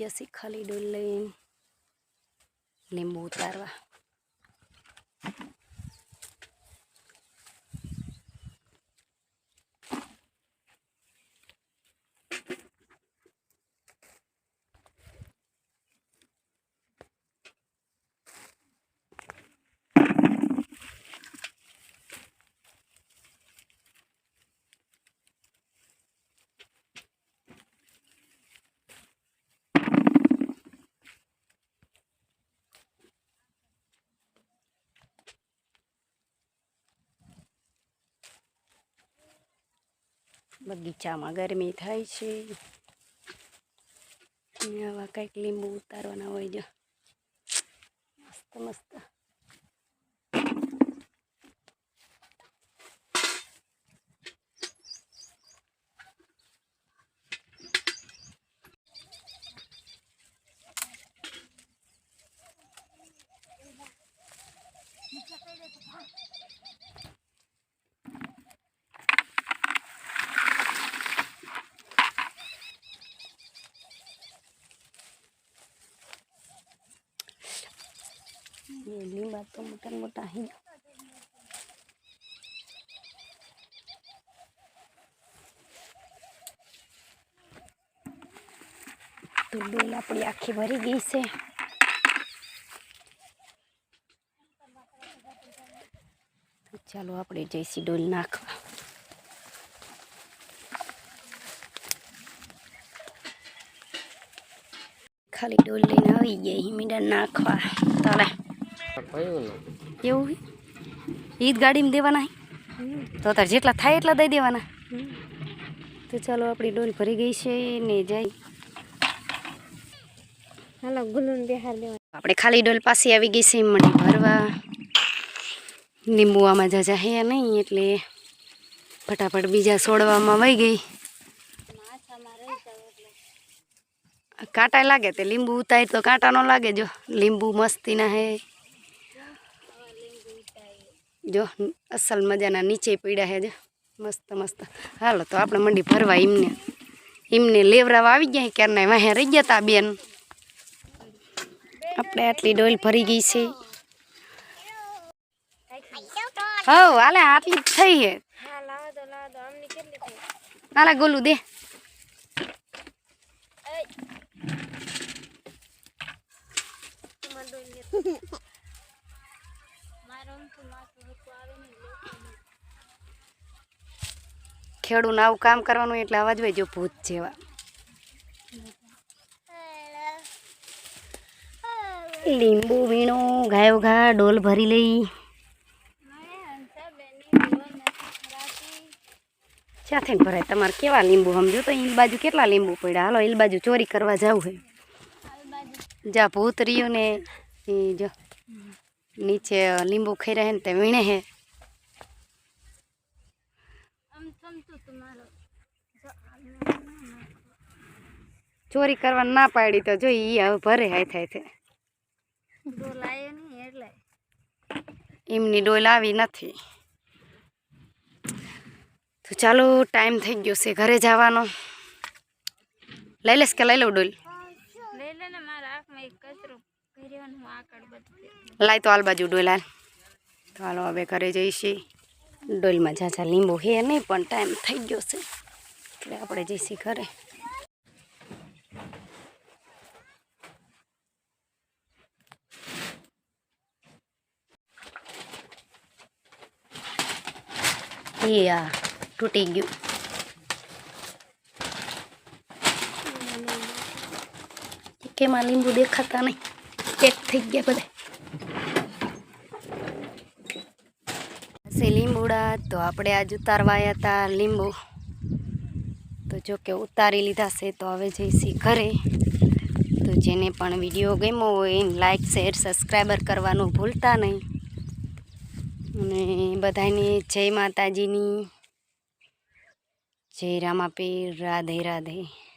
ગયા ખાલી ડોલ લઈને લીંબુ ઉતારવા બગીચામાં ગરમી થાય છે. આવા કંઈક લીંબુ ઉતારવાના હોય જો. મસ્ત મસ્ત. ये લીંબા તો મોટા મોટા અહીં તો ડોલ આપણી આખી ભરી ગઈ છે ચાલો આપણે જઈશી ડોલ નાખવા ખાલી ડોલ લઈને આવી ગયા હિમીડા નાખવા ને એવું ઈદ ગાડીમાં દેવાના તો તાર જેટલા થાય એટલા દઈ દેવાના. તો ચાલો આપણી ડોલ ભરી ગઈ છે ને જાય. હાલો, ગુલુન બિહાર દેવા આપણે ખાલી ડોલ પાસે આવી ગઈ છે મને ભરવા. લીંબુ આમાં જાજા હે નહીં, એટલે ફટાફટ બીજા છોડવામાં વહી ગઈ. કાંટા લાગે તે લીંબુ ઉતાર તો કાંટા નો લાગે જો. લીંબુ મસ્તીના હે. જો અસલ મજાના નીચે પડ્યા હે જો. મસ્ત મસ્ત. હાલો તો આપણે મંડી ભરવા એમને. એમને લેવરાવા આવી ગયા ક્યારના વાહે રહી ગયા તા બેન. આપણે આટલી ડોલ ભરી ગઈ છે. હવ હાલે આટલી થઈ હે હાલે ગોલું દે. ખેડૂને આવું કામ કરવાનું એટલે અવાજ હોય જો ભૂત જેવા. લીંબુ, વીણો, ગાયો, ઘા, ડોલ ભરી લઈ. ક્યાંથી ભરાય તમારે કેવા લીંબુ સમજો તો ઈલ બાજુ કેટલા લીંબુ પડ્યા? હાલો, ઈલ બાજુ ચોરી કરવા જવું હે. જા ભૂત રહ્યું ને એ જો. નીચે લીંબુ ખાઈ રહે ને તે વીણે હે. ચોરી કરવા ના પાડી તો જો ઈ હવે ભરે હાય થાય છે એમની ડોલ આવી નથી. તો ચાલો ટાઈમ થઈ ગયો છે ઘરે જવાનો. લઈ લેશ કે લઈ લઉં ડોલ લઈ લે ને મારા આંખમાં એક કચરો કર્યો ને હું આકડ બધું લાય તો હાલ બાજુ ડોલાલ તો હાલો હવે ઘરે જઈશી. ડોલમાં ઝાઝા લીંબુ હે નહીં, પણ ટાઈમ થઈ ગયો છે. એટલે આપણે જઈશી ઘરે. એ આ તૂટી ગયું. કેમાં લીંબુ દેખાતા નહીં? પેક થઈ ગયા બધા છે લીંબુડા તો આપણે આજ ઉતારવા આવ્યા હતા લીંબુ. તો જો કે ઉતારી લીધા છે, તો હવે જઈશી ઘરે. તો જેને પણ વીડિયો ગમ્યો હોય એને લાઈક શેર સબસ્ક્રાઈબર કરવાનું ભૂલતા નહીં. અને બધાને જય માતાજીની. જય રામાપીર, રાધે રાધે.